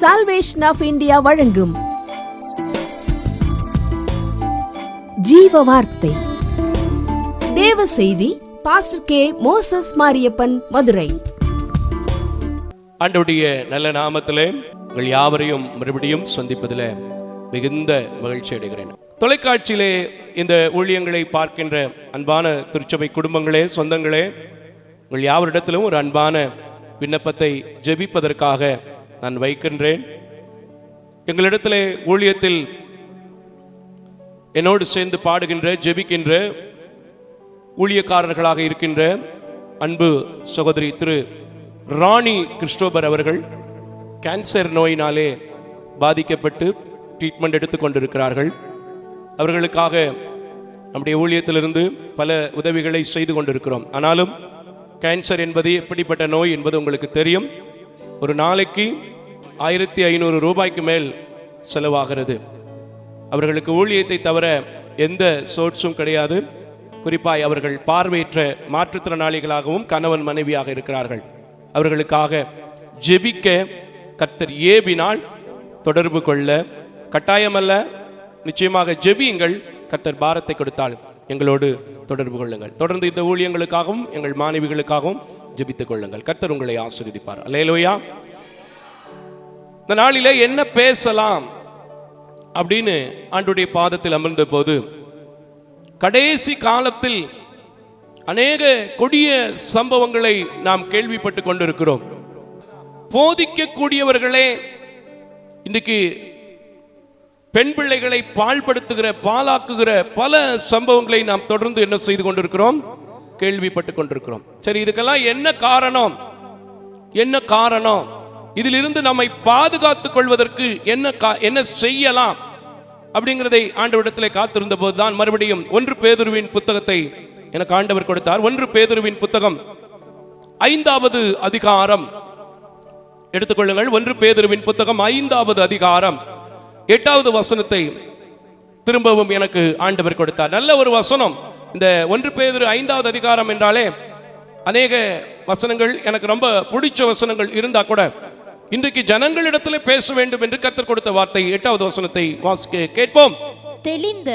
Salvation of India வழங்கும். ஜீவ வார்த்தை தேவ செய்தி pastor K Moses Mariappan Madurai. ஆண்டவருடைய நல்ல நாமத்திலே உங்கள் யாவரையும் மறுபடியும் சந்திப்பதில் மிகுந்த மகிழ்ச்சி அடைகிறேன். தொலைக்காட்சியிலே இந்த ஊழியங்களை பார்க்கின்ற அன்பான திருச்சபை குடும்பங்களே சொந்தங்களே உங்கள் யாவரிடத்திலும் ஒரு அன்பான விண்ணப்பத்தை ஜெபிப்பதற்காக நான் வைக்கின்றேன். எங்களிடத்தில் ஊழியத்தில் என்னோடு சேர்ந்து பாடுகின்ற ஜெபிக்கின்ற ஊழியக்காரர்களாக இருக்கின்ற அன்பு சகோதரி திரு ராணி கிறிஸ்டோபர் அவர்கள் கேன்சர் நோயினாலே பாதிக்கப்பட்டு ட்ரீட்மெண்ட் எடுத்துக்கொண்டிருக்கிறார்கள் அவர்களுக்காக நம்முடைய ஊழியத்திலிருந்து பல உதவிகளை செய்து கொண்டிருக்கிறோம். ஆனாலும் கேன்சர் என்பது எப்படிப்பட்ட நோய் என்பது உங்களுக்கு தெரியும். ஒரு நாளைக்கு ஆயிரத்தி ஐநூறு ரூபாய்க்கு மேல் செலவாகிறது. அவர்களுக்கு ஊழியத்தை தவிர எந்த சோர்ஸும் கிடையாது. குறிப்பாய் அவர்கள் பார்வையற்ற மாற்றுத்திறனாளிகளாகவும் கணவன் மனைவியாக இருக்கிறார்கள். அவர்களுக்காக ஜெபிக்க கர்த்தர் ஏவினால் தொடர்பு கொள்ள கட்டாயமல்ல. நிச்சயமாக ஜெபியுங்கள் கர்த்தர் பாரத்தை கொடுத்தால் எங்களோடு தொடர்பு கொள்ளுங்கள். தொடர்ந்து இந்த ஊழியங்களுக்காகவும் எங்கள் மாணவிகளுக்காகவும் ஜபித்துக் கொள்ளுங்கள் கர்த்தர் உங்களை ஆசீர்வதிப்பார். அலையலோயா இந்த நாளில என்ன பேசலாம் அப்படின்னு ஆண்டுடைய பாதத்தில் அமர்ந்த போது கடைசி காலத்தில் அநேக கொடிய சம்பவங்களை நாம் கேள்விப்பட்டு கொண்டிருக்கிறோம். போதிக்கக்கூடியவர்களே இன்றைக்கு பெண் பிள்ளைகளை பாழ்படுத்துகிற பாலாக்குகிற பல சம்பவங்களை நாம் தொடர்ந்து என்ன செய்து கொண்டிருக்கிறோம்? கேள்விப்பட்டு கொண்டிருக்கிறோம். சரி இதுக்கெல்லாம் என்ன காரணம்? என்ன காரணம்? இதிலிருந்து நம்மை பாதுகாத்துக் கொள்வதற்கு என்ன கா- என்ன செய்யலாம்? அப்படிங்கிறதை ஆண்டவரிடத்திலே காத்திருந்த போதுதான் மறுபடியும் ஒன்று பேதுருவின் புத்தகத்தை எனக்கு ஆண்டவர் கொடுத்தார். ஒன்று பேதுருவின் புத்தகம் ஐந்தாவது அதிகாரம். எடுத்துக்கொள்ளுங்கள் ஒன்று பேதுருவின் புத்தகம் ஐந்தாவது அதிகாரம். எட்டாவது வசனத்தை திரும்பவும் எனக்கு ஆண்டவர் கொடுத்தார். நல்ல ஒரு வசனம். இந்த ஒன்று பேர் ஐந்தாவது அதிகாரம் என்றாலே அநேக வசனங்கள் எனக்கு ரொம்ப பிடிச்ச வசனங்கள் இருந்தா கூட இன்றைக்கு ஜனங்களிடத்தில் பேச வேண்டும் என்று கத்தர் கொடுத்த வார்த்தை எட்டாவது வசனத்தை வாசிக்க கேட்போம். தெளிந்த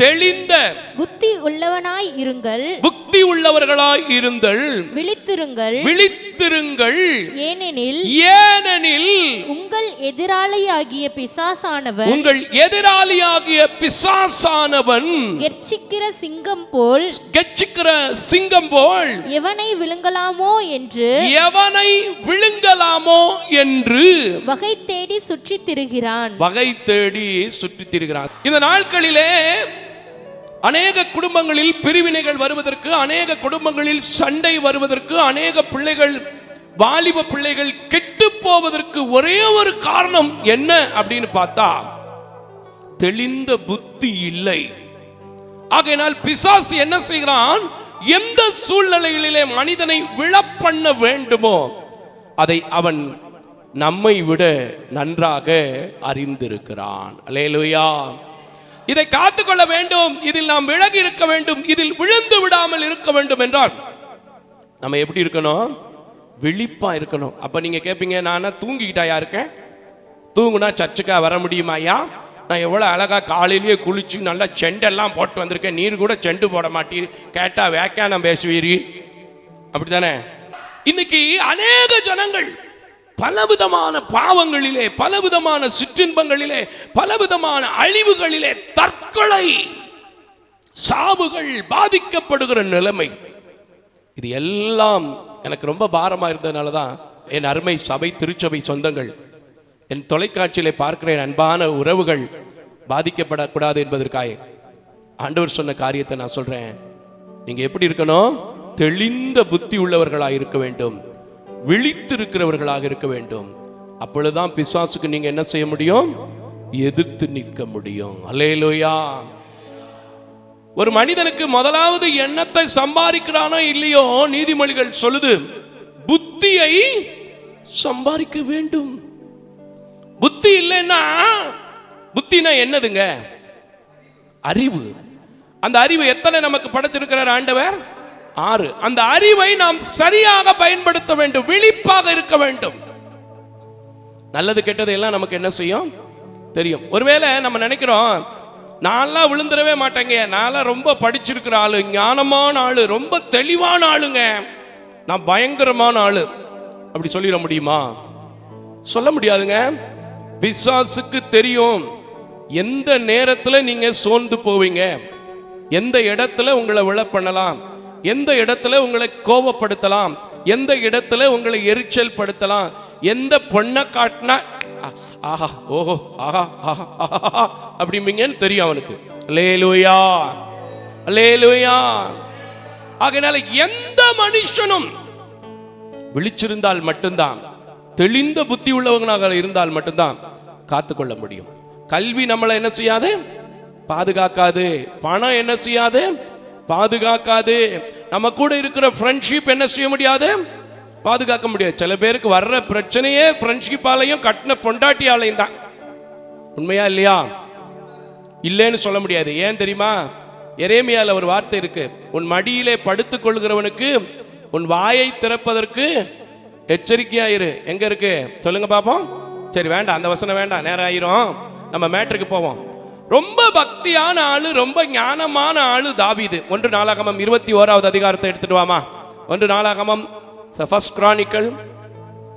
தெளிந்த புத்தி உள்ளவனாய் இருங்கள். புக்தி உள்ளவர்களாய் இருந்தல் விழித்திருங்கள். விழித்திருங்கள். ஏனெனில் ஏனெனில் உங்கள் எதிராளியாகிய பிசாசானவன் உங்கள் எதிராளியாகிய பிசாசானவன் கெர்ச்சிக்கிற சிங்கம் போல் கெச்சிக்கிற சிங்கம் போல் எவனை விழுங்கலாமோ என்று எவனை விழுங்கலாமோ என்று வகை தேடி சுற்றித் திரிகிறான். வகை தேடி சுற்றித் திரிகிறான். இந்த நாட்களிலே அநேக குடும்பங்களில் பிரிவினைகள் வருவதற்கு அநேக குடும்பங்களில் சண்டை வருவதற்கு அநேக பிள்ளைகள் வாலிப பிள்ளைகள் கெட்டு போவதற்கு ஒரே ஒரு காரணம் என்ன அப்படின்னு பார்த்தா தெளிந்த புத்தி இல்லை. ஆகையினால் பிசாசு என்ன செய்கிறான்? எந்த சூழ்நிலைகளிலே மனிதனை விழப்பண்ண வேண்டுமோ அதை அவன் நம்மை விட நன்றாக அறிந்திருக்கிறான். அலேலுயா இதை காத்துக்கொள்ள வேண்டும் இதில் நாம் விலகி இருக்க வேண்டும் இதில் விழுந்து விடாமல் இருக்க வேண்டும் என்றால் நம்ம எப்படி இருக்கணும்? விழிப்பா இருக்கணும். அப்ப நீங்க கேட்பீங்க நான் தூங்கிக்கிட்டாயா இருக்கேன்? தூங்குனா சர்ச்சுக்கா வர முடியுமாயா நான் எவ்வளோ அழகாக காலையிலேயே குளிச்சு நல்லா செண்டெல்லாம் போட்டு வந்திருக்கேன். நீர் கூட செண்டு போட மாட்டீர். கேட்டால் வேக்கானம் பேசுவீர். அப்படி தானே இன்னைக்கு அநேக ஜனங்கள் பலவிதமான பாவங்களிலே பலவிதமான சிற்றின்பங்களிலே பலவிதமான அழிவுகளிலே தற்கொலை சாவுகள் பாதிக்கப்படுகிற நிலைமை. இது எல்லாம் எனக்கு ரொம்ப பாரமாக இருந்ததுனால தான் என் அருமை சபை திருச்சபை சொந்தங்கள் என் தொலைக்காட்சியிலே பார்க்கிற என் அன்பான உறவுகள் பாதிக்கப்படக்கூடாது என்பதற்காக. ஆண்டவர் சொன்ன காரியத்தை நான் சொல்கிறேன் நீங்கள் எப்படி இருக்கணும்? தெளிந்த புத்தி உள்ளவர்களாக இருக்க வேண்டும். விழித்திருக்கிறவர்களாக இருக்க வேண்டும். அப்பொழுதுதான் பிசாசுக்கு நீங்க என்ன செய்ய முடியும்? எதிர்த்து நிற்க முடியும். அலேலோயா ஒரு மனிதனுக்கு முதலாவது எண்ணத்தை சம்பாதிக்கிறானோ இல்லையோ நீதிமொழிகள் சொல்லுது புத்தியை சம்பாதிக்க வேண்டும். புத்தி இல்லைன்னா புத்தினா என்னதுங்க? அறிவு. அந்த அறிவு எத்தனை நமக்கு படைச்சிருக்கிறார் ஆண்டவர்? ஆறு. அந்த அறிவை நாம் சரியாக பயன்படுத்த வேண்டும். விழிப்பாக இருக்க வேண்டும். நல்லது கெட்டது எல்லாம் நமக்கு என்ன செய்யும்? தெரியும். ஒருவேளை நம்ம நினைக்கிறோம் நான்லாம் விழுந்துடவே மாட்டேங்க. நான்லாம் ரொம்ப படிச்சிருக்கிற ஆளு ஞானமான ஆளு ரொம்ப தெளிவான ஆளுங்க. நான் பயங்கரமான ஆளு. அப்படி சொல்லிட முடியுமா? சொல்ல முடியாதுங்க. பிசாசுக்கு தெரியும். எந்த நேரத்தில் நீங்க சோர்ந்து போவீங்க? எந்த இடத்துல உங்களை விழ பண்ணலாம் எந்த இடத்துல உங்களை கோபப்படுத்தலாம்? எந்த இடத்துல உங்களை எரிச்சல் படுத்தலாம் எந்த பொண்ணை காட்டினா ஆஹா ஓஹோ ஆஹா ஆஹா ஆஹா அப்படிம்பீங்கன்னு தெரியும் அவனுக்கு. லேலுயா லேலுயா ஆகையினால எந்த மனுஷனும் விழிச்சிருந்தால் மட்டும்தான் தெளிந்த புத்தி உள்ளவங்களாக இருந்தால் மட்டும்தான் காத்துக்கொள்ள முடியும். கல்வி நம்மளை என்ன செய்யாது? பாதுகாக்காது. பணம் என்ன செய்யாது? பாதுகாக்காது. நம்ம கூட இருக்கிற ஃப்ரெண்ட்ஷிப் என்ன செய்ய முடியாது? பாதுகாக்க முடியாது. சில பேருக்கு வர்ற பிரச்சனையே ஃப்ரெண்ட்ஷிப்பாலையும் கட்டின பொண்டாட்டியாலையும் தான். உண்மையா இல்லையா? இல்லைன்னு சொல்ல முடியாது. ஏன் தெரியுமா? எரேமியால ஒரு வார்த்தை இருக்கு. உன் மடியிலே படுத்துக் கொள்கிறவனுக்கு உன் வாயை திறப்பதற்கு எச்சரிக்கையாயிரு. எங்க இருக்கு? சொல்லுங்க பாப்போம். சரி வேண்டாம். அந்த வசனம் வேண்டாம். நேரம் ஆயிரும். நம்ம மேட்ருக்கு போவோம். ரொம்ப பக்தியான ஆளு ரொம்ப ஞானமான ஆளு தாவிது. ஒன்று நாளாகமம் இருபத்தி ஓராவது அதிகாரத்தை எடுத்துட்டு வாமா. ஒன்று நாளாகமம் ஃபர்ஸ்ட் கிரானிக்கல்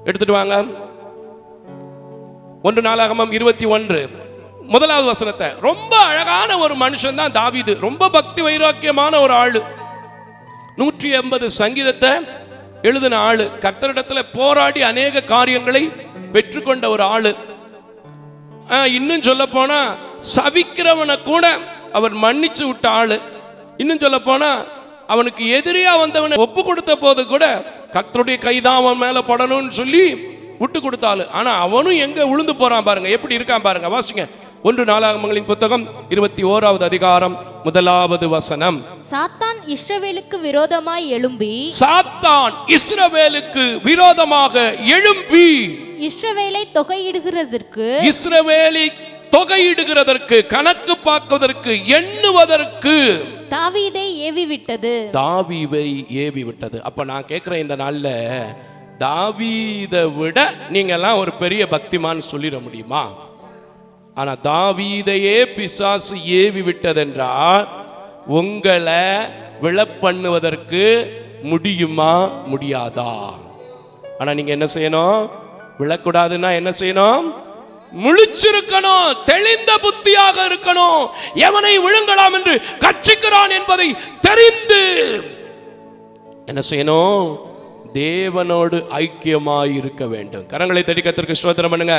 எடுத்துட்டு வாங்க. ஒன்று நாளாகமம் இருபத்தி ஒன்று. முதலாவது வசனத்தை. ரொம்ப அழகான ஒரு மனுஷன் தான் தாவிது. ரொம்ப பக்தி வைராக்கியமான ஒரு ஆளு. நூற்றி எண்பது சங்கீதத்தை எழுதின ஆளு. கர்த்தரிடத்துல போராடி அநேக காரியங்களை பெற்றுக்கொண்ட ஒரு ஆளு. இன்னும் சொல்ல போனா சபிக்கிறவனை கூட அவர் மன்னிச்சு விட்ட ஆளு. இன்னும் சொல்ல போனா அவனுக்கு எதிரியா வந்தவனை ஒப்பு கொடுத்த போது கூட கர்த்தருடைய கைதான் அவன் மேல படணும்னு சொல்லி விட்டு கொடுத்தாளு ஆனா அவனும் எங்க விழுந்து போறான் பாருங்க. எப்படி இருக்கான் பாருங்க. வாசிங்க. ஒன்று நாளாகமங்களின் புத்தகம் இருபத்தி ஓராவது அதிகாரம் முதலாவது வசனம். சாத்தான் இஸ்ரவேலுக்கு விரோதமாய் எழும்பி சாத்தான் இஸ்ரவேலுக்கு விரோதமாக எழும்பி இஸ்ரவேலை தொகையிடுகிறதற்கு இஸ்ரவேலை தொகையிடுகிறதற்கு கணக்கு பார்ப்பதற்கு எண்ணுவதற்கு. தாவீதை ஏவி விட்டது தாவீவை ஏவி விட்டது அப்ப நான் கேட்கிறேன் இந்த நாள்ல தாவீதை விட நீங்க எல்லாம் ஒரு பெரிய பக்திமான் சொல்லிட முடியுமா? ஆனா தாவீதையே பிசாசு ஏவி விட்டதென்றால் உங்களை விழப்பண்ணுவதற்கு முடியுமா? முடியாதா? ஆனா நீங்க என்ன செய்யணும்? விழக்கூடாதுன்னா என்ன செய்யணும்? முழிச்சிருக்கணும் தெளிந்த புத்தியாக இருக்கணும். எவனை விழுங்கலாம் என்று கட்சிக்கிறான் என்பதை தெரிந்து என்ன செய்யணும்? தேவனோடு ஐக்கியமாய் இருக்க வேண்டும். கரங்களை தட்டி கத்திற்கு ஸ்தோத்திரம் பண்ணுங்க.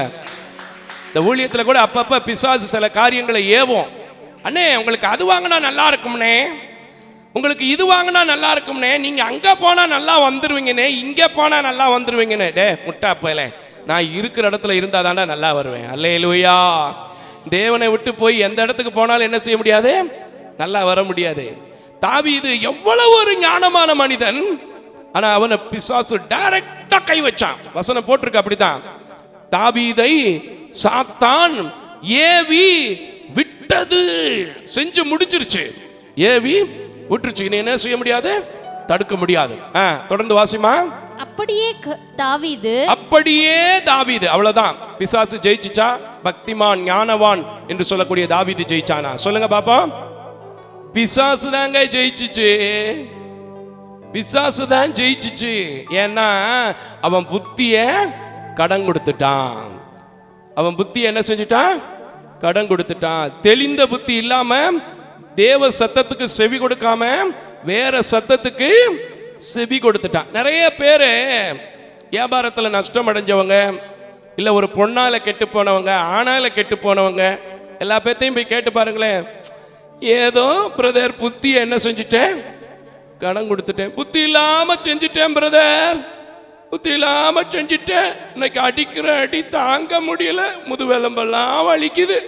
இந்த ஊழியத்தில் கூட அப்பப்ப பிசாசு சில காரியங்களை ஏவோம். அண்ணே உங்களுக்கு அது வாங்கினா நல்லா இருக்கும்னே. உங்களுக்கு இது வாங்கினா நல்லா இருக்கும்னே. நீங்க அங்க போனா நல்லா வந்துருவீங்கண்ணே இங்க போனா நல்லா வந்துருவீங்கன்னு டே முட்டா போயில. நான் இருக்கிற இடத்துல இருந்தா தாண்டா நல்லா வருவேன். அல்லேலூயா. தேவனை விட்டு போய் எந்த இடத்துக்கு போனாலும் என்ன செய்ய முடியாது? நல்லா வர முடியாது. தாவீது எவ்வளவு ஒரு ஞானமான மனிதன். ஆனா அவனை பிசாசு டைரக்டா கை வச்சான். வசனம் போட்டிருக்கு அப்படித்தான். தாபீதை சாத்தான் ஏவி விட்டது. செஞ்சு முடிச்சிருச்சு ஏவி விட்டுருச்சு. இனி என்ன செய்ய முடியாது? தடுக்க முடியாது. ஆ, தொடர்ந்து வாசிமா. அப்படியே தாவிது தாவீது அப்படியே தாவீது அவ்வளவுதான். பிசாசு ஜெயிச்சுச்சா? பக்திமான் ஞானவான் என்று சொல்லக்கூடிய தாவீது ஜெயிச்சானா? சொல்லுங்க பாப்பா. பிசாசு தாங்க ஜெயிச்சுச்சு. பிசாசு தான் ஜெயிச்சுச்சு. ஏன்னா அவன் புத்திய கடன் கொடுத்துட்டான். அவன் புத்தி என்ன செஞ்சுட்டான்? கடன் கொடுத்துட்டான். தெளிந்த புத்தி இல்லாம தேவ சத்தத்துக்கு செவி கொடுக்காம வேற சத்தத்துக்கு செவி கொடுத்துட்டான். நிறைய பேர் வியாபாரத்தில் நஷ்டம் அடைஞ்சவங்க இல்லை ஒரு பொண்ணால் கெட்டு போனவங்க ஆணால கெட்டு போனவங்க எல்லா பேர்த்தையும் போய் கேட்டு பாருங்களேன். ஏதோ பிரதர் புத்தி என்ன செஞ்சுட்டேன் கடன் கொடுத்துட்டேன். புத்தி இல்லாமல் செஞ்சுட்டேன் பிரதர் புத்தி இல்லாமல் செஞ்சுட்டேன் இன்னைக்கு அடிக்கிற அடி தாங்க முடியல. முதுவெலம்பெல்லாம் வலிக்குது.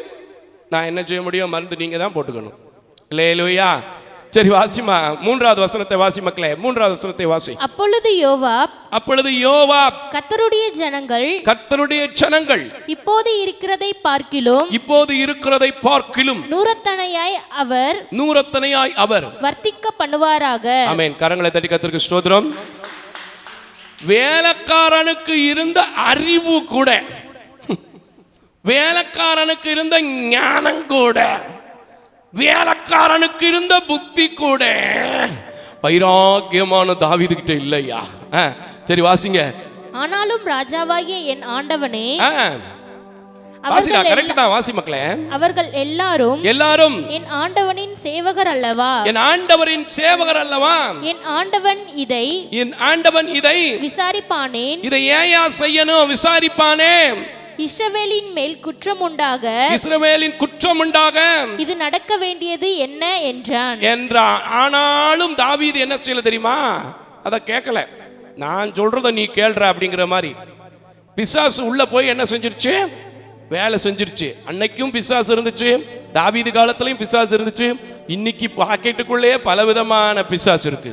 நான் என்ன செய்ய முடியும்? மருந்து நீங்கள் தான் போட்டுக்கணும். இல்லையா சரி வாசிமா. மூன்றாவது வசனத்தை வாசி மக்களே. மூன்றாவது வசனத்தை வாசி. அப்பொழுது யோவாப் அப்பொழுது யோவா கர்த்தருடைய ஜனங்கள் கர்த்தருடைய ஜனங்கள் இப்போது இருக்கிறதை பார்க்கிலும் இப்போது இருக்கிறதை பார்க்கிலும் நூறத்தனையாய் அவர் நூறத்தனையாய் அவர் வர்த்திக்க பண்ணுவாராக ஆமென். கரங்களை தட்டி கத்திற்கு ஸ்தோத்திரம். வேலைக்காரனுக்கு இருந்த அறிவு கூட வேலைக்காரனுக்கு இருந்த ஞானம் கூட வேலைக்காரனுக்கு இருந்த புத்தி கூட. வைராக்கியமான தாவீதுகிட்ட இல்லையா? சரி வாசிங்க. ஆனாலும் ராஜாவாகிய என் ஆண்டவனே வாசிடா அவர்கள் கரெக்ட் தான் வாசி மக்களே. அவர்கள் எல்லாரும் எல்லாரும். என் ஆண்டவனின் சேவகர் அல்லவா? என் ஆண்டவரின் சேவகர் அல்லவா? என் ஆண்டவன் இதை என் ஆண்டவன் இதை விசாரிப்பானேன்? இதை ஏயா செய்யணும்? விசாரிப்பானே. இஸ்ரவேலின் மேல் குற்றம் உண்டாக இஸ்ரவேலின் குற்றம் உண்டாக இது நடக்க வேண்டியது என்ன என்றான். என்றான் ஆனாலும் தாவீது என்ன செய்யல தெரியுமா? அத கேட்கல நான் சொல்றத நீ கேள்ற அப்படிங்கிற மாதிரி. பிசாசு உள்ள போய் என்ன செஞ்சிருச்சு? வேலை செஞ்சிருச்சு. அன்னைக்கும் பிசாசு இருந்துச்சு. தாவீது காலத்திலையும் பிசாசு இருந்துச்சு. இன்னைக்கு பாக்கெட்டுக்குள்ளேயே பல விதமான பிசாசு இருக்கு.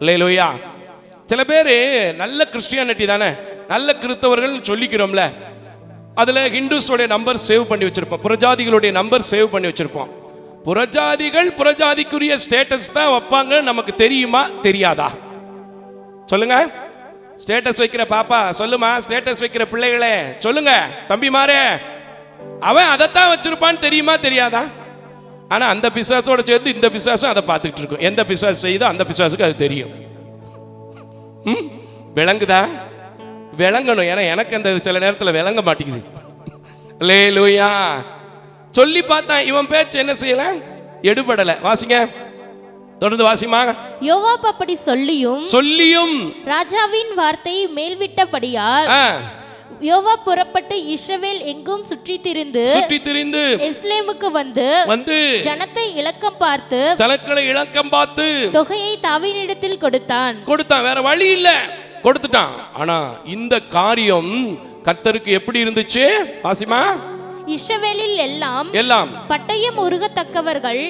இல்லையிலோயா சில பேர் நல்ல கிறிஸ்டியானிட்டி தானே? நல்ல கிறிஸ்தவர்கள் சொல்லிக்கிறோம்ல. அதில் ஹிந்துஸோடைய நம்பர் சேவ் பண்ணி வச்சிருப்போம். புறஜாதிகளுடைய நம்பர் சேவ் பண்ணி வச்சுருப்போம். புறஜாதிகள் புறஜாதிக்குரிய ஸ்டேட்டஸ் தான் வைப்பாங்க நமக்கு தெரியுமா? தெரியாதா? சொல்லுங்க. ஸ்டேட்டஸ் வைக்கிற பாப்பா சொல்லுமா? ஸ்டேட்டஸ் வைக்கிற பிள்ளைகளே சொல்லுங்க. தம்பி மாறே அவன் அதைத்தான் வச்சிருப்பான்னு தெரியுமா? தெரியாதா? ஆனா அந்த பிசாசோட சேர்ந்து இந்த பிசாசும் அதை பார்த்துக்கிட்டு இருக்கும். எந்த பிசாசு செய்யுதோ அந்த பிசாசுக்கு அது தெரியும். ம்? விளங்குதா? விளங்கணும். ஏன்னா எனக்கு அந்த சில நேரத்தில் விளங்க மாட்டேங்குது. லே லூயா சொல்லி பார்த்தான் இவன் பேச்சு என்ன செய்யல? எடுபடல. வாசிங்க. தொடர்ந்து வாசிமா யோவாப் அப்படி சொல்லியும் சொல்லியும். ராஜாவின் வார்த்தை மேல்விட்டபடியால் ஆ, யோவாப் புறப்பட்டு இஸ்ரவேல் எங்கும் சுற்றித் திரிந்து சுற்றி திரிந்து எஸ்லேமுக்கு வந்து வந்து ஜனத்தை இலக்கம் பார்த்து சலக்களை இலக்கம் பார்த்து தொகையை தாவீனிடத்தில் கொடுத்தான். கொடுத்தான். வேற வழி இல்ல. கொடுத்துட்டான். ஆனா இந்த காரியம் கர்த்தருக்கு எப்படி இருந்துச்சு? வாசிமா? இஸ்ரவேலில் எல்லாம் எல்லாம். பட்டயம் உருகத்தக்கவர்கள்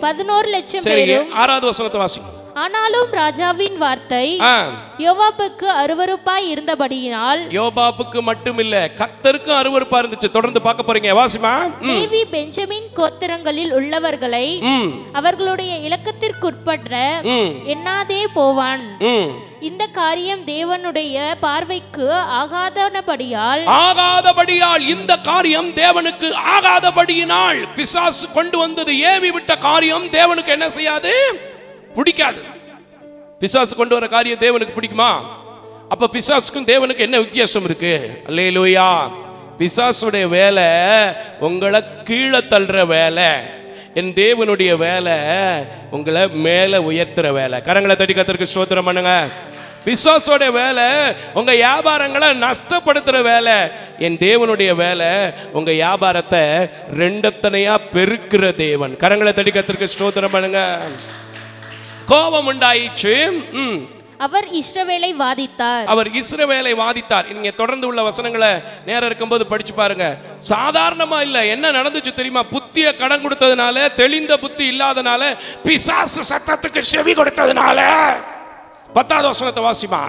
பதினோரு லட்சம் பேரும் ஆறாவது வசனத்தை வாசி ஆனாலும் ராஜாவின் வார்த்தை ஆ. யோவாப்புக்கு அருவருப்பாய் இருந்தபடியினால் யோபாப்புக்கு மட்டும் இல்ல கர்த்தருக்கும் அருவருப்பா இருந்துச்சு. தொடர்ந்து பார்க்க போறீங்க வாசிமா? தேவி பெஞ்சமின் கோத்திரங்களில் உள்ளவர்களை அவர்களுடைய இலக்கத்திற்குட்பட்ட ம். எண்ணாதே போவான். இந்த காரியம் தேவனுடைய பார்வைக்கு ஆகாதனபடியால் ஆகாதபடியால் இந்த காரியம் தேவனுக்கு ஆகாதபடியினால் பிசாசு கொண்டு வந்தது. ஏவி விட்ட காரியம் தேவனுக்கு என்ன செய்யாது? பிடிக்காது. பிசாசு கொண்டு வர காரியம் தேவனுக்கு பிடிக்குமா? அப்ப பிசாசுக்கும் தேவனுக்கு என்ன வித்தியாசம் இருக்கு? அல்லேலூயா. பிசாசுடைய வேலை உங்களை கீழே தள்ளுற வேலை என் தேவனுடைய வேலை உங்களை மேலே உயர்த்துற வேலை. கரங்களை தட்டி கத்திற்கு ஸ்தோத்திரம் பண்ணுங்க. பிசாசோட வேலை உங்க வியாபாரங்களை நஷ்டப்படுத்துற வேலை. என் தேவனுடைய வேலை உங்க வியாபாரத்தை ரெண்டத்தனையா பெருக்கிற தேவன். கரங்களை தட்டி கத்திற்கு ஸ்தோத்திரம் பண்ணுங்க. கோபம் உண்டாயிற்று. அவர் இஸ்ரவேலை வாதித்தார். அவர் இஸ்ரவேலை வாதித்தார். நீங்க தொடர்ந்து உள்ள வசனங்களை நேரம் இருக்கும்போது படிச்சு பாருங்க. சாதாரணமா இல்ல. என்ன நடந்துச்சு தெரியுமா? புத்திய கடன் கொடுத்ததுனால தெளிந்த புத்தி இல்லாதனால பிசாசு சத்தத்துக்கு செவி கொடுத்ததுனால. பத்தாவது வசனத்தை வாசிமா?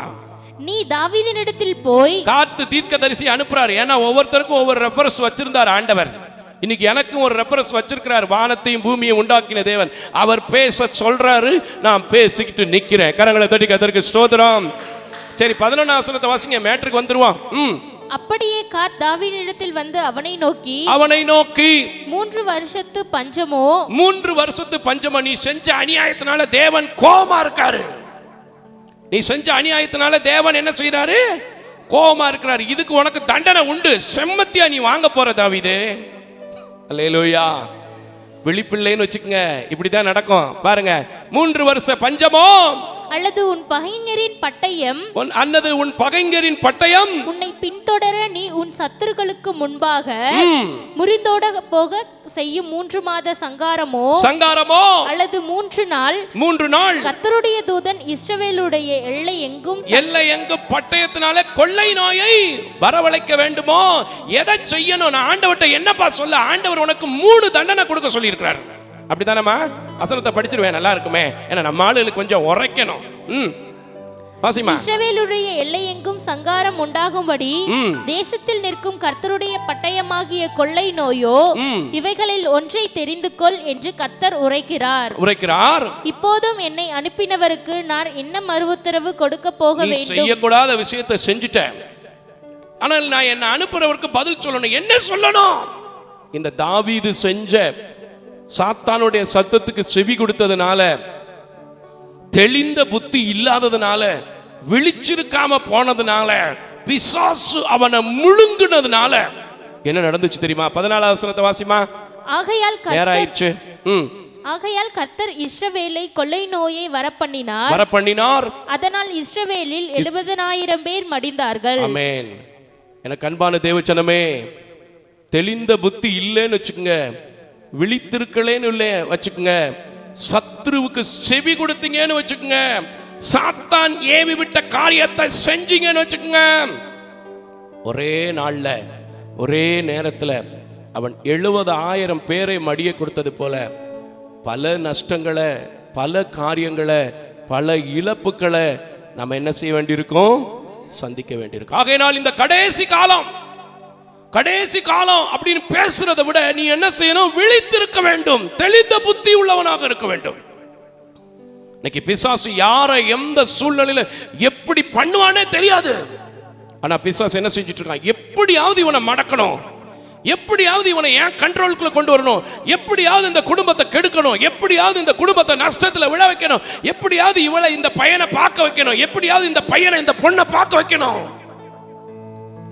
நீ தாவீதினிடத்தில் போய் காத்து தீர்க்கதரிசி அனுப்புறாரு. ஏன்னா ஒவ்வொருத்தருக்கும் ஒவ்வொரு ரெஃபரன்ஸ் வச்சிருந்தார் ஆண்டவர். இன்னைக்கு எனக்கும் ஒரு ரெஃபரன்ஸ் வச்சிருக்கிறார். வானத்தையும் பூமியையும் உண்டாக்கின தேவன். அவர் பேச சொல்றாரு நான் பேசிக்கிட்டு நிக்கிறேன். கரங்களை தட்டி கதற்கு ஸ்தோத்திரம். சரி பதினொன்றாம் வசனத்தை வாசிங்க மேட்ருக்கு வந்துருவான். ம். அப்படியே காத் தாவீதினிடத்தில் வந்து அவனை நோக்கி அவனை நோக்கி மூன்று வருஷத்து பஞ்சமோ? மூன்று வருஷத்து பஞ்சம நீ செஞ்ச அநியாயத்தினால தேவன் கோமா இருக்காரு. நீ செஞ்ச அநியாயத்தினால தேவன் என்ன செய்யறாரு கோபமா இருக்கிறாரு. இதுக்கு உனக்கு தண்டனை உண்டு. செம்மத்தியா நீ வாங்க போற தாவிது? அல்லேலூயா விழிப்பிள்ளைன்னு வச்சுக்கோங்க இப்படிதான் நடக்கும். பாருங்க மூன்று வருஷ பஞ்சமோ அல்லது உன் பகைஞரின் பட்டயம். உன் அன்னது உன் பகைஞரின் பட்டயம். உன்னை உன் சத்துருக்களுக்கு முன்பாக முறிந்தோட போக செய்யும் மூன்று மாத சங்காரமோ சங்காரமோ? அல்லது மூன்று நாள்? மூன்று நாள். கர்த்தருடைய தூதன் இஸ்ரவேலுடைய எல்லை எங்கும் எல்லை எங்கு பட்டயத்தினால கொள்ளை நோயை வரவழைக்க வேண்டுமோ? எதை செய்யணும்? நான் ஆண்டவர்கிட்ட என்னப்பா சொல்ல? ஆண்டவர் உனக்கு மூணு தண்டனை கொடுக்க சொல்லியிருக்கிறார். அப்படிதானம்மா வசனத்தை படிச்சிருவேன் நல்லா இருக்குமே. ஏன்னா நம்ம ஆளுகளுக்கு கொஞ்சம் உரைக்கணும். ம். இஸ்ரவேலுடைய எல்லை எங்கும் சங்காரம் உண்டாகும்படி. தேசத்தில் நிற்கும் கர்த்தருடைய பட்டயமாகிய கொள்ளை நோயோ. இவைகளில் ஒன்றை தெரிந்து கொள் என்று கர்த்தர் உரைக்கிறார். உரைக்கிறார். இப்போதும் என்னை அனுப்பினவருக்கு நான் என்ன மறு உத்தரவு கொடுக்க போக வேண்டும். செய்யக்கூடாத விஷயத்தை செஞ்சுட்ட ஆனால் நான் என்ன அனுப்புறவருக்கு பதில் சொல்லணும். என்ன சொல்லணும்? இந்த தாவீது செஞ்ச சாத்தானுடைய சத்தத்துக்கு செவி கொடுத்ததுனால தெளிந்த புத்தி இல்லாததுனால விழிச்சிருக்காம போனதுனால பிசாசு அவனை முழுங்குனதுனால என்ன நடந்துச்சு தெரியுமா? பதினாலாவது வசனத்தை வாசிமா? ஆகையால் நேரம் கர்த்தர் ஆயிடுச்சு ம். ஆகையால் கர்த்தர் இஸ்ரவேலை கொள்ளை நோயை வரப்பண்ணினார். வர பண்ணினார் அதனால் இஸ்ரவேலில் எழுபதனாயிரம் பேர் மடிந்தார்கள். அமேன் எனக்கு அன்பான தேவச்சனமே தெளிந்த புத்தி இல்லைன்னு வச்சுக்கோங்க. விழித்திருக்கலேன்னு இல்லை வச்சுக்கோங்க. சத்ருவுக்கு செவி கொடுத்தீங்கன்னு வச்சுக்கோங்க. சாத்தான் ஏவி விட்ட காரியத்தை செஞ்சீங்கன்னு வச்சுக்கோங்க. ஒரே நாள்ல ஒரே நேரத்துல அவன் எழுபது ஆயிரம் பேரை மடிய கொடுத்தது போல பல நஷ்டங்களை பல காரியங்களை பல இழப்புகளை நம்ம என்ன செய்ய வேண்டியிருக்கும்? சந்திக்க வேண்டியிருக்கும். ஆகையினால் இந்த கடைசி காலம் கடைசி காலம் அப்படின்னு பேசுறதை விட நீ என்ன செய்யணும்? விழித்திருக்க வேண்டும். தெளிந்த புத்தி உள்ளவனாக இருக்க வேண்டும். இன்னைக்கு பிசாசு யாரை எந்த சூழ்நிலையில எப்படி பண்ணுவானே தெரியாது. ஆனா பிசாசு என்ன செஞ்சுட்டு இருக்கான்? எப்படியாவது இவனை மடக்கணும். எப்படியாவது இவனை ஏன் கண்ட்ரோலுக்குள்ள கொண்டு வரணும்? எப்படியாவது இந்த குடும்பத்தை கெடுக்கணும்? எப்படியாவது இந்த குடும்பத்தை நஷ்டத்துல விழ வைக்கணும்? எப்படியாவது இவளை இந்த பையனை பார்க்க வைக்கணும்? எப்படியாவது இந்த பையனை இந்த பொண்ணை பார்க்க வைக்கணும்?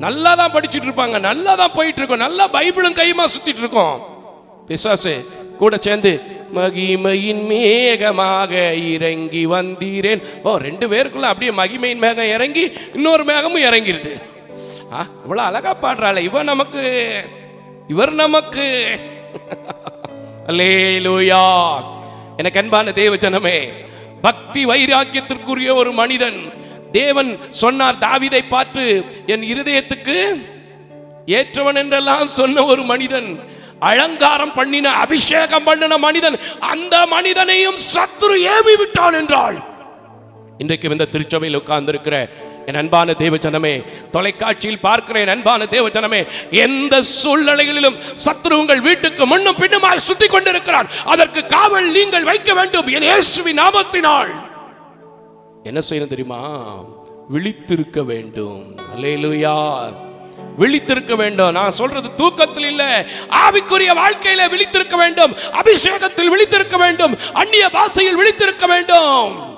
நல்லா தான் படிச்சுட்டு இருப்பாங்க நல்லா தான் போயிட்டு இருக்கோம் நல்லா பைபிளும் கையுமா சுத்திட்டு இருக்கோம் பிசாசு கூட சேர்ந்து மகிமையின் மேகமாக இறங்கி வந்தீரேன். ஓ ரெண்டு பேருக்குள்ள அப்படியே மகிமையின் மேகம் இறங்கி இன்னொரு மேகமும் இறங்கிருது. ஆ இவ்வளோ அழகா பாடுறாளே இவன் நமக்கு இவர் நமக்கு. அல்லேலூயா. எனக்கு அன்பான தேவ ஜனமே பக்தி வைராக்கியத்திற்குரிய ஒரு மனிதன் தேவன் சொன்னார் தாவிதை பார்த்து என் இருதயத்துக்கு ஏற்றவன் என்றெல்லாம் சொன்ன ஒரு மனிதன் அலங்காரம் பண்ணின அபிஷேகம் பண்ணின மனிதன் அந்த மனிதனையும் சத்துரு ஏவி விட்டான் என்றாள். இன்றைக்கு இந்த திருச்சபையில் உட்கார்ந்திருக்கிற என் அன்பான தேவச்சனமே தொலைக்காட்சியில் பார்க்கிற என் அன்பான தேவச்சனமே எந்த சூழ்நிலைகளிலும் சத்ரு உங்கள் வீட்டுக்கு முன்னும் பின்னுமாக சுத்தி கொண்டிருக்கிறான். அதற்கு காவல் நீங்கள் வைக்க வேண்டும் என் இயேசுவின் நாமத்தினாள் என்ன செய்யணும் தெரியுமா? விழித்திருக்க வேண்டும். அல்லேலூயா விழித்திருக்க வேண்டும். நான் சொல்றது தூக்கத்தில் இல்ல. ஆவிக்குரிய வாழ்க்கையில விழித்திருக்க வேண்டும். அபிஷேகத்தில் விழித்திருக்க வேண்டும். அந்நிய பாஷையில் விழித்திருக்க வேண்டும்.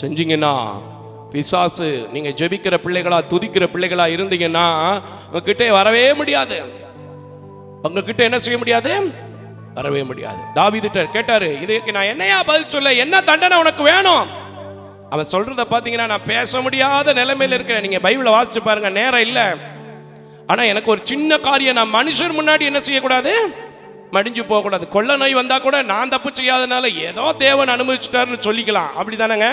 செஞ்சீங்கன்னா பிசாசு நீங்க ஜெபிக்கிற பிள்ளைகளா துதிக்கிற பிள்ளைகளா இருந்தீங்கன்னா உங்ககிட்ட வரவே முடியாது. உங்ககிட்ட என்ன செய்ய முடியாது? வரவே முடியாது. தாவிதிட்ட கேட்டாரு இதுக்கு நான் என்னையா பதில் சொல்ல? என்ன தண்டனை உனக்கு வேணும்? அவன் சொல்றத பார்த்தீங்கன்னா நான் பேச முடியாத நிலைமையில் இருக்கிறேன். நீங்க பைபிளை வாசிச்சு பாருங்க நேரம் இல்லை. ஆனால் எனக்கு ஒரு சின்ன காரியம் நான் மனுஷர் முன்னாடி என்ன செய்யக்கூடாது? மடிஞ்சு போகக்கூடாது. கொள்ள நோய் வந்தால் கூட நான் தப்பு செய்யாதனால ஏதோ தேவன் அனுமதிச்சிட்டாருன்னு சொல்லிக்கலாம். அப்படி தானேங்க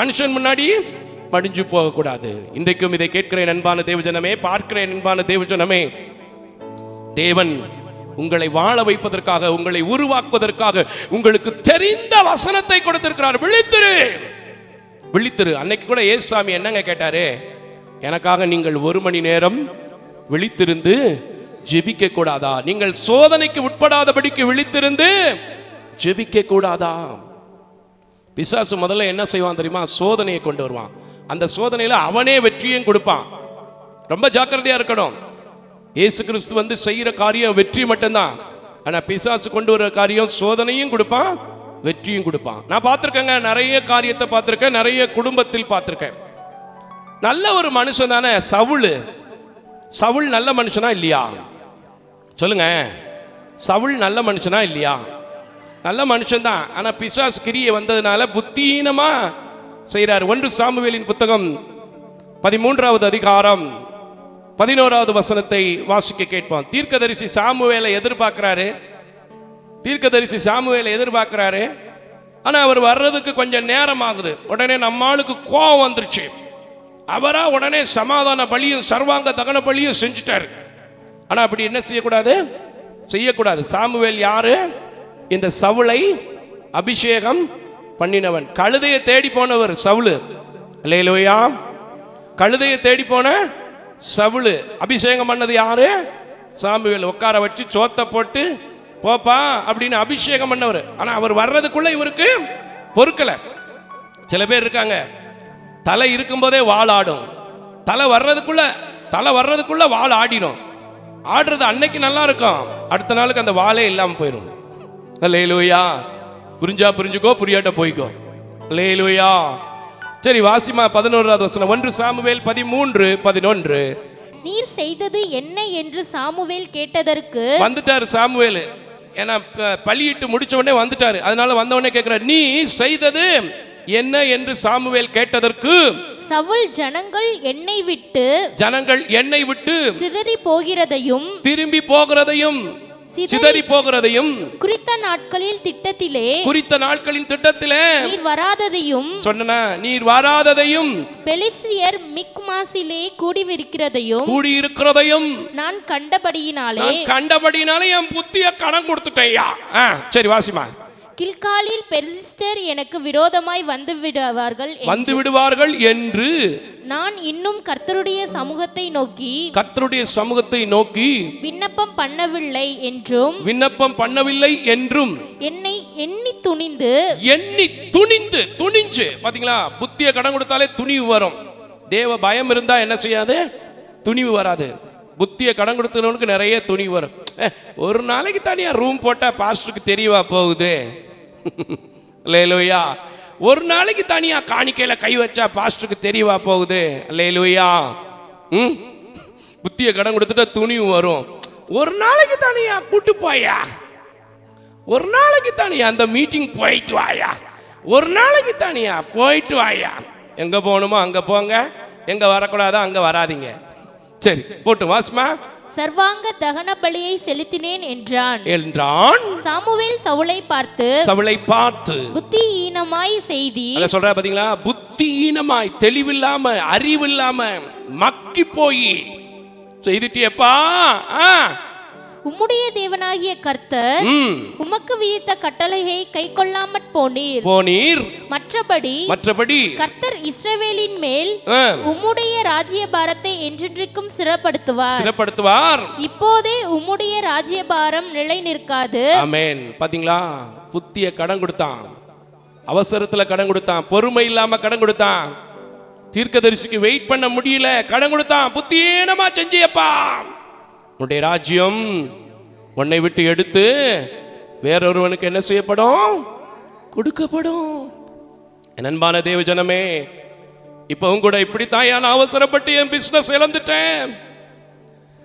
மனுஷன் முன்னாடி மடிஞ்சு போகக்கூடாது. இன்றைக்கும் இதை கேட்கிறேன் அன்பான தேவஜனமே பார்க்கிறேன் அன்பான தேவஜனமே. தேவன் உங்களை வாழ வைப்பதற்காக உங்களை உருவாக்குவதற்காக உங்களுக்கு தெரிந்த வசனத்தை கொடுத்திருக்கிறார். விழித்திரு! விழித்திரு. அன்னைக்கு கூட ஏசாமி என்னங்க கேட்டாரு? எனக்காக நீங்கள் ஒரு மணி நேரம் விழித்திருந்து ஜெபிக்க கூடாதா நீங்கள் சோதனைக்கு உட்படாதபடிக்கு விழித்திருந்து ஜெபிக்க கூடாதா பிசாசு முதல்ல என்ன செய்வான் தெரியுமா? சோதனையை கொண்டு வருவான். அந்த சோதனையில அவனே வெற்றியும் கொடுப்பான். ரொம்ப ஜாக்கிரதையா இருக்கணும். ஏசு கிறிஸ்து வந்து செய்யற காரியம் வெற்றி மட்டும்தான். ஆனா பிசாசு கொண்டு வர காரியம் சோதனையும் கொடுப்பான் வெற்றியும் கொடுப்பான். நான் பார்த்துருக்கேங்க நிறைய காரியத்தை பார்த்துருக்கேன் நிறைய குடும்பத்தில் பார்த்துருக்கேன். நல்ல ஒரு மனுஷன் தானே சவுள். சவுள் நல்ல மனுஷனா இல்லையா? சொல்லுங்க. சவுள் நல்ல மனுஷனா இல்லையா? நல்ல மனுஷன் தான். ஆனால் பிசாஸ் கிரியை வந்ததுனால புத்தீனமாக செய்கிறார் ஒன்று சாமுவேலின் புத்தகம் பதிமூன்றாவது அதிகாரம் பதினோராவது வசனத்தை வாசிக்க கேட்போம். தீர்க்கதரிசி சாமுவேலை எதிர்பார்க்கிறாரு. தீர்க்கதரிசி சாமுவேலை எதிர்பார்க்கிறாரு. ஆனால் அவர் வர்றதுக்கு கொஞ்சம் நேரம் ஆகுது உடனே நம்ம ஆளுக்கு கோவம் வந்துருச்சு. அவரா உடனே சமாதான பலியும் சர்வாங்க தகன பலியும் செஞ்சுட்டாரு. ஆனால் அப்படி என்ன செய்யக்கூடாது? செய்யக்கூடாது. சாமுவேல் யாரு? இந்த சவுளை அபிஷேகம் பண்ணினவன். கழுதையை தேடி போனவர் சவுளு. இல்லையிலோயா கழுதையை தேடி போன சவுளு. அபிஷேகம் பண்ணது யாரு? சாமுவேல். உட்கார வச்சு சோத்தை போட்டு போப்பா அப்படின்னு அபிஷேகம் பண்ணவர். ஆனா அவர் வர்றதுக்குள்ள இவருக்கு பொறுக்கல. சில பேர் இருக்காங்க. தலை இருக்கும்போதே வாளாடும் தலை வர்றதுக்குள்ள தலை வர்றதுக்குள்ள வால் ஆடிடும் ஆடுறது அன்னைக்கு நல்லா இருக்கும். அடுத்த நாளுக்கு அந்த வாலே இல்லாம போயிடும் லேலுயா புரிஞ்சா புரிஞ்சுக்கோ புரியாட்ட போய்க்கோ. லேலுயா சரி வாசிமா பதினோராவது வசனம். ஒன்று சாமுவேல் பதிமூன்று பதினொன்று. நீர் செய்தது என்ன என்று சாமுவேல் கேட்டதற்கு வந்துட்டாரு சாமுவேல். ஏன்னா ப- பலியிட்டு முடிச்ச உடனே வந்துட்டாரு. அதனால வந்த உடனே கேட்கிறார் நீ செய்தது என்ன என்று சாமுவேல் கேட்டதற்கு சவுல் ஜனங்கள் என்னை விட்டு ஜனங்கள் என்னை விட்டு சிதறி போகிறதையும் திரும்பி போகிறதையும் சிதறி- போகிறதையும் குறித்த நாட்களில் திட்டத்திலே குறித்த நாட்களின் திட்டத்திலே நீர் வராததையும் சொன்னா நீர் வராததையும் பெலிஸ்தியர் மிக்மாசிலே கூடிவிருக்கிறதையும் கூடியிருக்கிறதையும் நான் கண்டபடியினாலே நான் கண்டபடினாலே என் புத்திய கடன் கொடுத்துட்டேயா சரி வாசிமா. கில்காலில் பெலிஸ்தர் எனக்கு விரோதமாய் வந்து விடுவார்கள் வந்து விடுவார்கள் என்று நான் இன்னும் கர்த்தருடைய சமூகத்தை நோக்கி கர்த்தருடைய சமூகத்தை நோக்கி விண்ணப்பம் பண்ணவில்லை என்றும் விண்ணப்பம் பண்ணவில்லை என்றும் என்னை எண்ணி துணிந்து எண்ணி துணிந்து துணிஞ்சு. பாத்தீங்களா? புத்திய கடன் கொடுத்தாலே துணிவு வரும். தேவ பயம் இருந்தா என்ன செய்யாது? துணிவு வராது. புத்தியை கடன் கொடுத்தவனுக்கு நிறைய துணி வரும். ஒரு நாளைக்கு தனியாக ரூம் போட்டால் பாஸ்டருக்கு தெரியவா போகுது? லேலுயா ஒரு நாளைக்கு தனியாக காணிக்கையில் கை வச்சா பாஸ்டருக்கு தெரியவா போகுது? லேலுயா ம்? புத்தியை கடன் கொடுத்துட்டா துணி வரும். ஒரு நாளைக்கு தனியா கூட்டு போயா? ஒரு நாளைக்கு தனியா அந்த மீட்டிங் போயிட்டு வாயா? ஒரு நாளைக்கு தனியா போயிட்டு வாயா? எங்கே போகணுமோ அங்கே போங்க. எங்கே வரக்கூடாதோ அங்கே வராதீங்க. சரி போட்டு வாஸ்மா சர்வாங்க தகன பலியை செலுத்தினேன் என்றான். என்றான். சாமுவேல் சவுலை பார்த்து சவளை பார்த்து. புத்தியீனமாய் செய்தி அத சொல்ற பாத்தீங்களா? புத்தியீனமாய் தெளிவில்லாம அறிவில்லாம மக்கி போய். செய்துட்டியப்பா. ஆ. உம்முடைய தேவனாகிய கர்த்தர் உமக்கு விதித்த கட்டளையை கை கொள்ளாமற் போனீர். போனீர். மற்றபடி மற்றபடி கர்த்தர் இஸ்ரவேலின் மேல் உம்முடைய ராஜ்யபாரத்தை என்றென்றைக்கும் சிறப்படுத்துவார். சிறப்படுத்துவார். இப்போதே உம்முடைய ராஜ்யபாரம் நிலை நிற்காது. ஆமென். பாத்தீங்களா? புத்திய கடன் கொடுத்தான். அவசரத்துல கடன் கொடுத்தான். பொறுமை இல்லாம கடன் கொடுத்தான். தீர்க்கதரிசிக்கு வெயிட் பண்ண முடியல. கடன் கொடுத்தான். புத்தீனமா செஞ்சியப்பா. உன்னுடைய ராஜ்யம் உன்னை விட்டு எடுத்து வேறொருவனுக்கு என்ன செய்யப்படும்? கொடுக்கப்படும். நண்பான தேவ ஜனமே இப்பவும் கூட இப்படித்தான் நான் அவசரப்பட்டு என் பிசினஸ் இழந்துட்டேன்.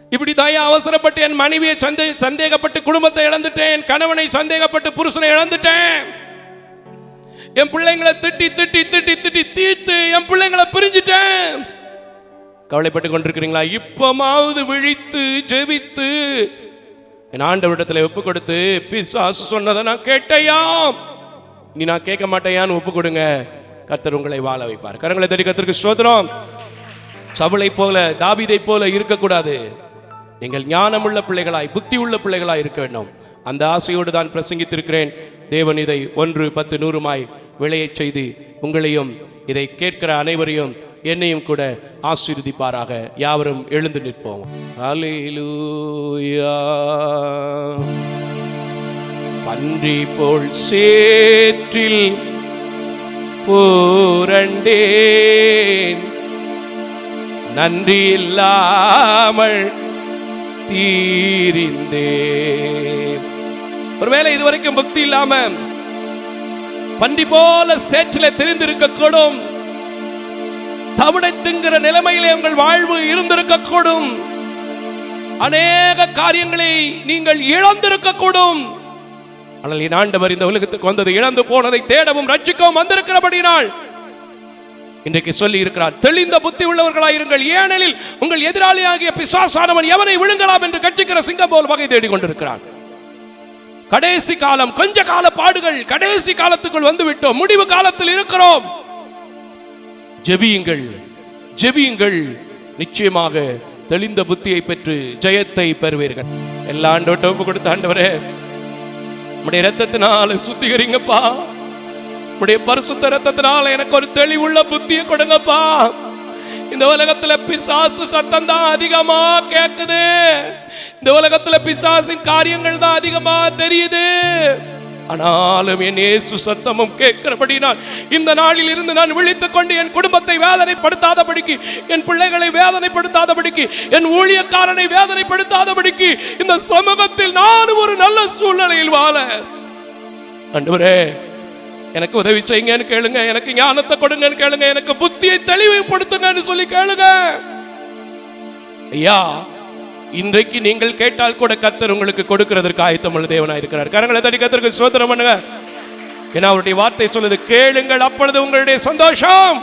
இப்படி தாயா அவசரப்பட்டு என் மனைவியை சந்தே சந்தேகப்பட்டு குடும்பத்தை இழந்துட்டேன் கணவனை சந்தேகப்பட்டு புருஷனை இழந்துட்டேன். என் பிள்ளைங்களை திட்டி திட்டி திட்டி திட்டி தீர்த்து என் பிள்ளைங்களை பிரிஞ்சுட்டேன். கவலைப்பட்டு கொண்டிருக்கிறீங்களா? இப்பமாவது விழித்து ஜெபித்து. என் ஆண்டவரிடத்துல ஒப்பு கொடுத்து பிசாசு சொன்னதை நான் கேட்டையாம். நீ நான் கேட்க மாட்டேயான்னு ஒப்பு கொடுங்க. கத்தர் உங்களை வாழ வைப்பார். கரங்களை தடி கத்திற்கு ஸ்தோத்திரம். சவளை போல தாவீதை போல இருக்கக்கூடாது. நீங்கள் ஞானமுள்ள பிள்ளைகளாய் புத்தி உள்ள பிள்ளைகளாய் இருக்க வேண்டும். அந்த ஆசையோடு தான் பிரசங்கித்திருக்கிறேன். தேவன் இதை ஒன்று பத்து நூறுமாய் விளையச் செய்து உங்களையும் இதை கேட்கிற அனைவரையும் என்னையும் கூட ஆசீர்வதிப்பாராக. யாவரும் எழுந்து நிற்போம். அலிலூயா பன்றி போல் சேற்றில் பூரண்டேன். நன்றி இல்லாமல் தீரிந்தேன். ஒருவேளை இதுவரைக்கும் பக்தி இல்லாம பன்றி போல சேற்றில தெரிந்திருக்க கூடும் தவிடை திங்கிற நிலைமையிலே உங்கள் வாழ்வு இருந்திருக்க கூடும் அநேக காரியங்களை நீங்கள் இழந்திருக்க கூடும் ஆனால் என் ஆண்டவர் இந்த உலகத்துக்கு வந்தது இழந்து போனதை தேடவும் ரட்சிக்கவும் வந்திருக்கிறபடினால் இன்றைக்கு சொல்லி இருக்கிறார் தெளிந்த புத்தி உள்ளவர்களாயிருங்கள். ஏனெனில் உங்கள் எதிராளியாகிய பிசாசானவன் எவனை விழுங்கலாம் என்று கட்சிக்கிற சிங்கம் போல் வகை தேடிக்கொண்டிருக்கிறார் கடைசி காலம் கொஞ்ச கால பாடுகள் கடைசி காலத்துக்குள் வந்துவிட்டோம். முடிவு காலத்தில் இருக்கிறோம். ஜெபியுங்கள். ஜெபியுங்கள். நிச்சயமாக தெளிந்த புத்தியை பெற்று ஜெயத்தை பெறுவீர்கள். எல்லா ஆண்டோட்ட கொடுத்த ஆண்டவரே உடைய ரத்தத்தினால சுத்திகரிங்கப்பா. உடைய பரிசுத்த ரத்தத்தினால எனக்கு ஒரு தெளிவுள்ள புத்தியை கொடுங்கப்பா. இந்த உலகத்துல பிசாசு சத்தம் தான் அதிகமா கேட்குது இந்த உலகத்துல பிசாசின் காரியங்கள் தான் அதிகமா தெரியுது. ஆனாலும் என் இயேசு சத்தமும் கேட்கிறபடி நான் இந்த நாளில் இருந்து நான் விழித்துக் கொண்டு என் குடும்பத்தை வேதனைப்படுத்தாதபடிக்கு என் பிள்ளைகளை வேதனைப்படுத்தாதபடிக்கு என் ஊழியக்காரனை வேதனைப்படுத்தாதபடிக்கு இந்த சமூகத்தில் நான் ஒரு நல்ல சூழ்நிலையில் வாழ. அன்றுவரே எனக்கு உதவி செய்யுங்கன்னு கேளுங்க எனக்கு ஞானத்தை கொடுங்கன்னு கேளுங்க எனக்கு புத்தியை தெளிவுபடுத்துங்கன்னு சொல்லி கேளுங்க. ஐயா இன்றைக்கு நீங்கள் கேட்டால் கூட கத்தர் உங்களுக்கு கொடுக்கிறதற்கு ஆயத்தமுள்ள தேவனாக இருக்கிறார். கரங்களை தட்டி கத்தருக்கு சோதனம் பண்ணுங்க. ஏன்னா அவருடைய வார்த்தை சொல்லுது கேளுங்கள் அப்பொழுது உங்களுடைய சந்தோஷம்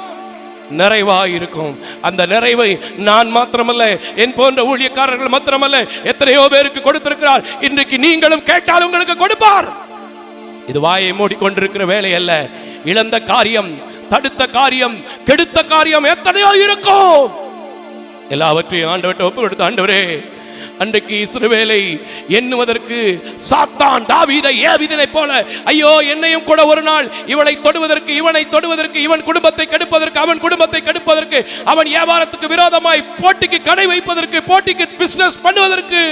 நிறைவா இருக்கும். அந்த நிறைவை நான் மாத்திரமல்ல என் போன்ற ஊழியக்காரர்கள் மாத்திரமல்ல எத்தனையோ பேருக்கு கொடுத்திருக்கிறார். இன்றைக்கு நீங்களும் கேட்டால் உங்களுக்கு கொடுப்பார். இது வாயை மூடிக்கொண்டிருக்கிற வேலை அல்ல. இழந்த காரியம் தடுத்த காரியம் கெடுத்த காரியம் எத்தனையோ இருக்கும். எல்லாவற்றையும் ஆண்டவர்கிட்ட ஒப்பு கொடுத்த ஆண்டவரே அன்றைக்கு இஸ்ரவேலை எண்ணுவதற்கு சாத்தான் தாவீதை ஏவிதனை போல ஐயோ என்னையும் கூட ஒரு நாள் இவளை தொடுவதற்கு இவனை தொடுவதற்கு இவன் குடும்பத்தை கெடுப்பதற்கு அவன் குடும்பத்தை கெடுப்பதற்கு அவன் வியாபாரத்துக்கு விரோதமாய் போட்டிக்கு கடை வைப்பதற்கு போட்டிக்கு பிசினஸ் பண்ணுவதற்கு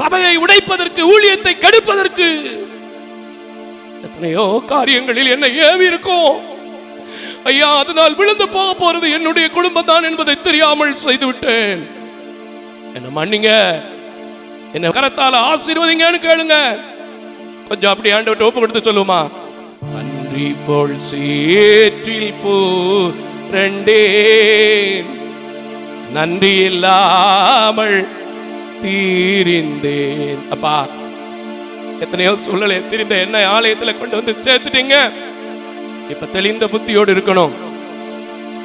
சபையை உடைப்பதற்கு ஊழியத்தை கெடுப்பதற்கு எத்தனையோ காரியங்களில் என்னை ஏவி இருக்கும். ஐயா அதனால் விழுந்து போக போறது என்னுடைய குடும்பம் தான் என்பதை தெரியாமல் செய்துவிட்டேன். என்ன மன்னிங்க. என்ன கரத்தால ஆசீர்வதிங்கன்னு கேளுங்க. கொஞ்சம் அப்படி ஆண்டு ஒப்பு கொடுத்து சொல்லுமா? அன்றி போல் சேற்றில் பூ ரெண்டே. நன்றி இல்லாமல் தீரிந்தேன். அப்பா எத்தனையோ சூழ்நிலை தெரிந்த என்ன ஆலயத்துல கொண்டு வந்து சேர்த்துட்டீங்க. இப்ப தெளிந்த புத்தியோடு இருக்கணும்.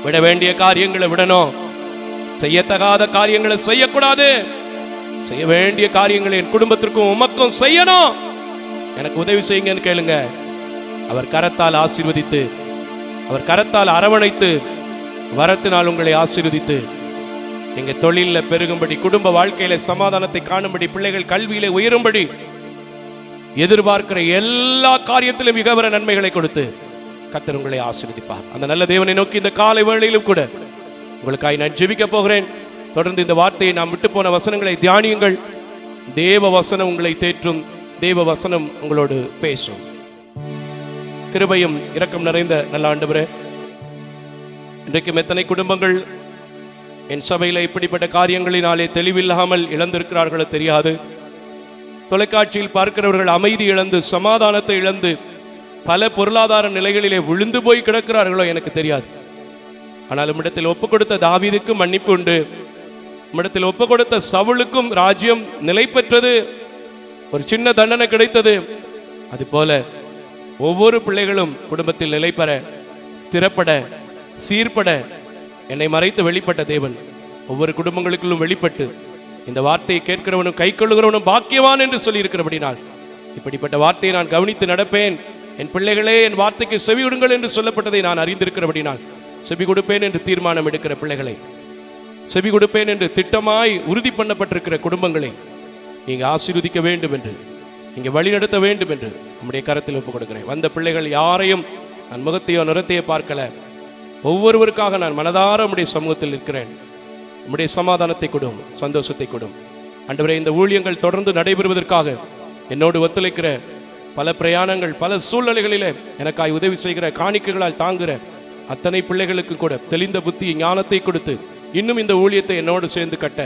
விட வேண்டிய காரியங்களை விடணும். செய்யத்தகாத காரியங்களை செய்யக்கூடாது. செய்ய வேண்டிய காரியங்களை என் குடும்பத்திற்கும் உமக்கும் செய்யணும். எனக்கு உதவி செய்யுங்கன்னு கேளுங்க. அவர் கரத்தால் ஆசீர்வதித்து அவர் கரத்தால் அரவணைத்து வரத்தினால் உங்களை ஆசீர்வதித்து எங்க தொழிலில் பெருகும்படி குடும்ப வாழ்க்கையில சமாதானத்தை காணும்படி பிள்ளைகள் கல்வியில உயரும்படி எதிர்பார்க்கிற எல்லா காரியத்திலும் மிகவர நன்மைகளை கொடுத்து கத்தர் உங்களை ஆசீர்வதிப்பார். அந்த நல்ல தேவனை நோக்கி இந்த காலை வேளையிலும் கூட உங்களுக்காய் நான் ஜெபிக்க போகிறேன். தொடர்ந்து இந்த வார்த்தையை நாம் விட்டு போன வசனங்களை தியானியுங்கள். தேவ வசனம் உங்களை தேற்றும். தேவ வசனம் உங்களோடு பேசும். கிருபையும் இரக்கம் நிறைந்த நல்ல ஆண்டவரே இன்றைக்கும் எத்தனை குடும்பங்கள் என் சபையில இப்படிப்பட்ட காரியங்களினாலே தெளிவில்லாமல் இழந்திருக்கிறார்களோ தெரியாது. தொலைக்காட்சியில் பார்க்கிறவர்கள் அமைதி இழந்து சமாதானத்தை இழந்து பல பொருளாதார நிலைகளிலே விழுந்து போய் கிடக்கிறார்களோ எனக்கு தெரியாது. ஆனால் உம்மிடத்தில் ஒப்பு கொடுத்த தாவீதுக்கு மன்னிப்பு உண்டு. உம்மிடத்தில் ஒப்பு கொடுத்த சவுளுக்கும் ராஜ்யம் நிலை பெற்றது ஒரு சின்ன தண்டனை கிடைத்தது. அதுபோல ஒவ்வொரு பிள்ளைகளும் குடும்பத்தில் நிலை பெற ஸ்திரப்பட சீர்பட என்னை மறைத்து வெளிப்பட்ட தேவன். ஒவ்வொரு குடும்பங்களுக்குள்ளும் வெளிப்பட்டு இந்த வார்த்தையை கேட்கிறவனும் கை கொள்ளுகிறவனும் பாக்கியவான் என்று சொல்லியிருக்கிறபடினால் இப்படிப்பட்ட வார்த்தையை நான் கவனித்து நடப்பேன். என் பிள்ளைகளே என் வார்த்தைக்கு செவியுடுங்கள் என்று சொல்லப்பட்டதை நான் அறிந்திருக்கிறபடினால் செவி கொடுப்பேன் என்று தீர்மானம் எடுக்கிற பிள்ளைகளை. செவி கொடுப்பேன் என்று திட்டமாய் உறுதி பண்ணப்பட்டிருக்கிற குடும்பங்களை நீங்க ஆசீர்வதிக்க வேண்டும் என்று நீங்க வழிநடத்த வேண்டும் என்று நம்முடைய கரத்தில் ஒப்புக் கொடுக்கிறேன் வந்த பிள்ளைகள் யாரையும் நான் முகத்தையோ நிறத்தையோ பார்க்கல. ஒவ்வொருவருக்காக நான் மனதார நம்முடைய சமூகத்தில் இருக்கிறேன். நம்முடைய சமாதானத்தை கொடும் சந்தோஷத்தை கொடும். அன்றுவரை இந்த ஊழியங்கள் தொடர்ந்து நடைபெறுவதற்காக என்னோடு ஒத்துழைக்கிற பல பிரயாணங்கள் பல சூழ்நிலைகளிலே எனக்காய் உதவி செய்கிற காணிக்கைகளால் தாங்குகிற அத்தனை பிள்ளைகளுக்கு கூட தெளிந்த புத்தி ஞானத்தை கொடுத்து இன்னும் இந்த ஊழியத்தை என்னோடு சேர்ந்து கட்ட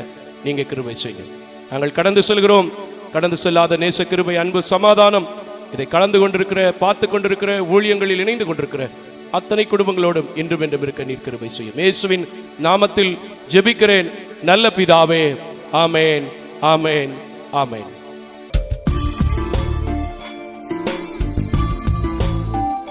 நீங்க கிருபை செய்யுங்க. நாங்கள் கடந்து செல்கிறோம். கடந்து செல்லாத நேச கிருபை அன்பு சமாதானம் இதை கலந்து கொண்டிருக்கிற பார்த்து கொண்டிருக்கிற ஊழியங்களில் இணைந்து கொண்டிருக்கிற அத்தனை குடும்பங்களோடும் இன்றும் என்றும் இருக்க நீர் கிருபை செய்யும். இயேசுவின் நாமத்தில் ஜெபிக்கிறேன். நல்ல பிதாவே ஆமேன் ஆமேன் ஆமேன்.